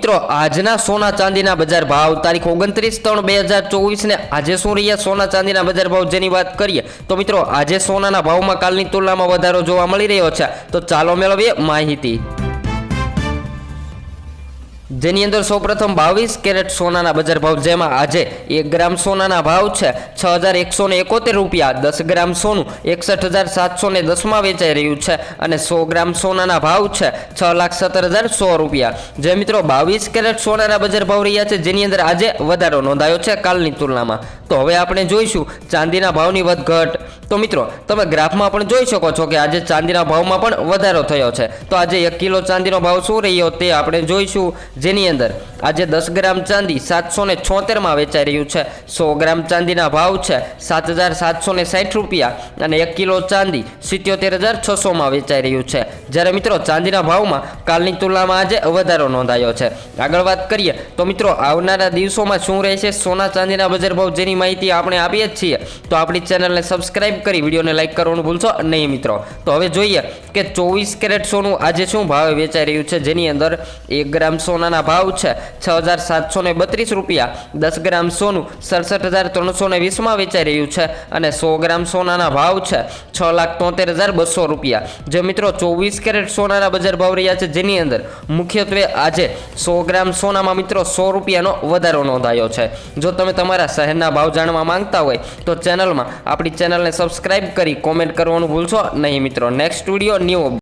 મિત્રો, આજના સોના ચાંદીના બજાર ભાવ તારીખ ઓગણત્રીસ ત્રણ બે હજાર ચોવીસને આજે શું રહ્યા? સોના ચાંદીના બજાર ભાવ જેની વાત કરીએ, તો મિત્રો, આજે સોનાના ભાવમાં કાલની તુલનામાં વધારો જોવા મળી રહ્યો છે. તો ચાલો મેળવીએ માહિતી. જેની અંદર સૌપ્રથમ બાવીસ કેરેટ સોનાના બજાર ભાવ, જેમાં આજે એક ગ્રામ સોનાના ભાવ છે છ હજાર એકસો ને એકોતેર રૂપિયા, દસ ગ્રામ સોનું એકસઠ હજાર સાતસો ને દસમાં વેચાઈ રહ્યું છે અને સો ગ્રામ સોનાના ભાવ છે છ લાખ સત્તર હજાર સો રૂપિયા. જે મિત્રો બાવીસ કેરેટ સોનાના બજાર ભાવ રહ્યા છે, જેની અંદર આજે વધારો નોંધાયો છે કાલની તુલનામાં. તો હવે આપણે જોઈશું ચાંદીના ભાવની વધઘટ. તો મિત્રો, તમે ગ્રાફમાં પણ જોઈ શકો છો કે આજે ચાંદીના ભાવમાં પણ વધારો થયો છે. તો આજે એક કિલો ચાંદીનો ભાવ શું રહ્યો તે આપણે જોઈશું. જેની અંદર આજે દસ ગ્રામ ચાંદી સાતસો ને છોતેરમાં વેચાઈ રહ્યું છે. સો ગ્રામ ચાંદીના ભાવ છે સાત હજાર સાતસો ને સાઠ રૂપિયા અને એક કિલો ચાંદી સિત્યોતેર હજાર છસોમાં વેચાઈ રહ્યું છે. જ્યારે મિત્રો ચાંદીના ભાવમાં કાલની તુલનામાં આજે વધારો નોંધાયો છે. આગળ વાત કરીએ તો મિત્રો આવનારા દિવસોમાં શું રહેશે? સોના ચાંદીના બજાર ભાવ જેની માહિતી આપણે આપીએ જ છીએ. તો આપણી ચેનલને સબસ્ક્રાઇબ કરી વિડીયોને લાઇક કરવાનું ભૂલશો નહીં મિત્રો. તો હવે જોઈએ કે ચોવીસ કેરેટ સોનું આજે શું ભાવે વેચાઈ રહ્યું છે? જેની અંદર એક ગ્રામ સોનાના ભાવ છે છ હજાર સાતસો બત્રીસ રૂપિયા. દસ ગ્રામ સોનું સડસઠ હજાર ત્રણસો ને વીસમાં વેચાઈ રહ્યું છે અને સો ગ્રામ સોનાના ભાવ છે છ લાખ તોતેર હજાર બસો રૂપિયા. જે મિત્રો ચોવીસ કેરેટ સોનાના બજાર ભાવ રહ્યા છે જેની અંદર મુખ્યત્વે આજે સો ગ્રામ સોનામાં મિત્રો સો રૂપિયાનો વધારો નોંધાયો છે. જો તમે તમારા શહેરના ભાવ જાણવા માંગતા હોય તો ચેનલમાં આપણી ચેનલને સબસ્ક્રાઈબ કરી કોમેન્ટ કરવાનું ભૂલશો નહીં મિત્રો. Next video new